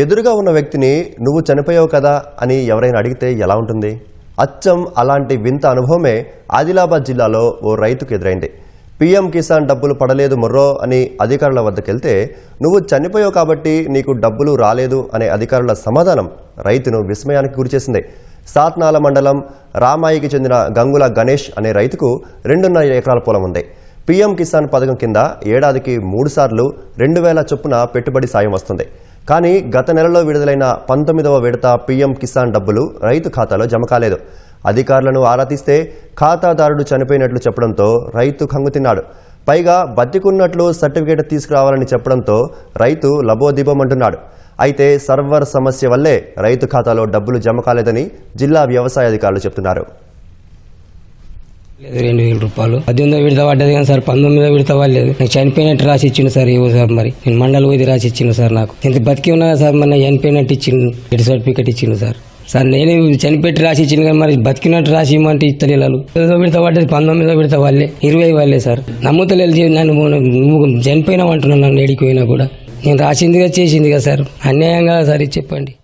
ఎదురుగా ఉన్న వ్యక్తిని నువ్వు చనిపోయావు కదా అని ఎవరైనా అడిగితే ఎలా ఉంటుంది? అచ్చం అలాంటి వింత అనుభవమే ఆదిలాబాద్ జిల్లాలో ఓ రైతుకు ఎదురైంది. పీఎం కిసాన్ డబ్బులు పడలేదు మొర్రో అని అధికారుల వద్దకెళ్తే నువ్వు చనిపోయావు కాబట్టి నీకు డబ్బులు రాలేదు అనే అధికారుల సమాధానం రైతును విస్మయానికి గురిచేసింది. సాత్నాల మండలం రామాయికి చెందిన గంగుల గణేష్ అనే రైతుకు రెండున్నర ఎకరాల పొలం ఉంది. పీఎం కిసాన్ పథకం కింద ఏడాదికి మూడుసార్లు రెండు వేల చొప్పున పెట్టుబడి సాయం వస్తుంది. కానీ గత నెలలో విడుదలైన పంతొమ్మిదవ విడత పీఎం కిసాన్ డబ్బులు రైతు ఖాతాలో జమ కాలేదు. అధికారులను ఆరా తీస్తే ఖాతాదారుడు చనిపోయినట్లు చెప్పడంతో రైతు కంగుతిన్నాడు పైగా బతికున్నట్లు సర్టిఫికేట్ తీసుకురావాలని చెప్పడంతో రైతు లబోదిబమంటున్నాడు. అయితే సర్వర్ సమస్య వల్లే రైతు ఖాతాలో డబ్బులు జమ కాలేదని జిల్లా వ్యవసాయ అధికారులు చెబుతున్నారు లేదు రెండు వేల రూపాయలు. పద్దెనిమిదో విడత పడ్డది కానీ సార్ పంతొమ్మిదో విడత పడలేదు. నాకు చనిపోయినట్టు రాసి ఇచ్చిండు సార్ ఏవో సార్ మరి. నేను మండలి పోయి రాసి ఇచ్చిండు సార్ నాకు. ఇంత బతికి ఉన్నా సార్ మరి చనిపోయినట్టు ఇచ్చిండు. ఎటు సర్టిఫికెట్ ఇచ్చిండు సార్. సార్ నేనే చనిపెట్టి రాసి ఇచ్చిండు కానీ మరి బతికినట్టు రాసి ఇవ్వమంటే ఇస్తలేరు ఏదో విడత పడ్డది పంతొమ్మిదో విడత వాళ్ళే ఇరవై వాళ్ళే సార్. నమ్ముతలేదు నన్ను నువ్వు అంటున్నాను నన్ను ఎడికి పోయినా కూడా. నేను రాసిందిగా చేసిందిగా సార్. అన్యాయంగా సార్ ఇది చెప్పండి.